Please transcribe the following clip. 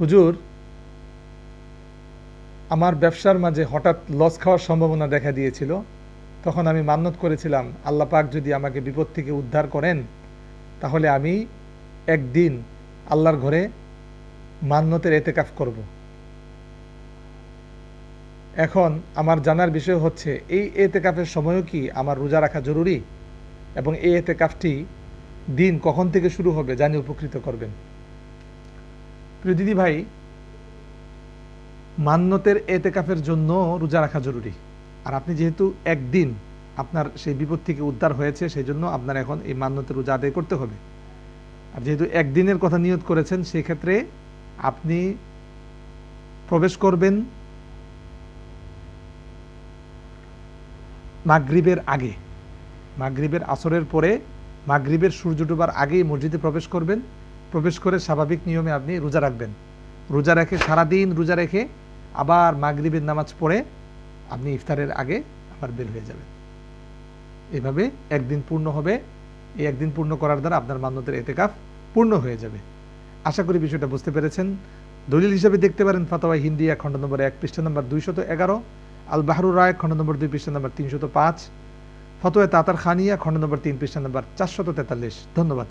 হুজুর, আমার ব্যবসার মাঝে হঠাৎ লস খাওয়ার সম্ভাবনা দেখা দিয়েছিল। তখন আমি মান্যত করেছিলাম, আল্লাহ পাক যদি আমাকে বিপদ থেকে উদ্ধার করেন, তাহলে আমি একদিন আল্লাহর ঘরে মান্যতের এতেকাফ করব। এখন আমার জানার বিষয় হচ্ছে, এই এতেকাফের সময়ও কি আমার রোজা রাখা জরুরি? এবং এই এতেকাফটি দিন কখন থেকে শুরু হবে জানি উপকৃত করবেন। প্রিয় দিদি ভাই, মান্যতের এতেকাফের জন্য রোজা রাখা জরুরি। আর আপনি যেহেতু একদিন আপনার সেই বিপদ থেকে উদ্ধার হয়েছে সেই জন্য আপনার এখন এই মান্যতের রোজা আদায় করতে হবে। আর যেহেতু একদিনের কথা নিয়ত করেছেন সেই ক্ষেত্রে আপনি প্রবেশ করবেন মাগরিবের আগে। মাগরিবের আসরের পরে মাগরিবের সূর্য ডুবার আগেই মসজিদে প্রবেশ করবেন। প্রবেশ করে স্বাভাবিক নিয়মে আপনি রোজা রাখবেন। রোজা রেখে সারাদিন রোজা রেখে আবার মাগরিবের নামাজ পড়ে আপনি ইফতারের আগে আবার বের হয়ে যাবেন। এভাবে একদিন পূর্ণ হবে। এই একদিন পূর্ণ করার দ্বারা আপনার মান্যতের এতেকাফ পূর্ণ হয়ে যাবে। আশা করি বিষয়টা বুঝতে পেরেছেন। দলিল হিসেবে দেখতে পারেন ফাতাওয়াই হিন্দিয়া খণ্ড নম্বর এক, পৃষ্ঠা নম্বর দুইশত এগারো আল বাহরুর রায় খণ্ড নম্বর দুই, পৃষ্ঠা নম্বর তিনশত পাঁচ, ফতোয়া তাতার খানিয়া খণ্ড নম্বর তিন, পৃষ্ঠা নম্বর চারশত তেতাল্লিশ। ধন্যবাদ।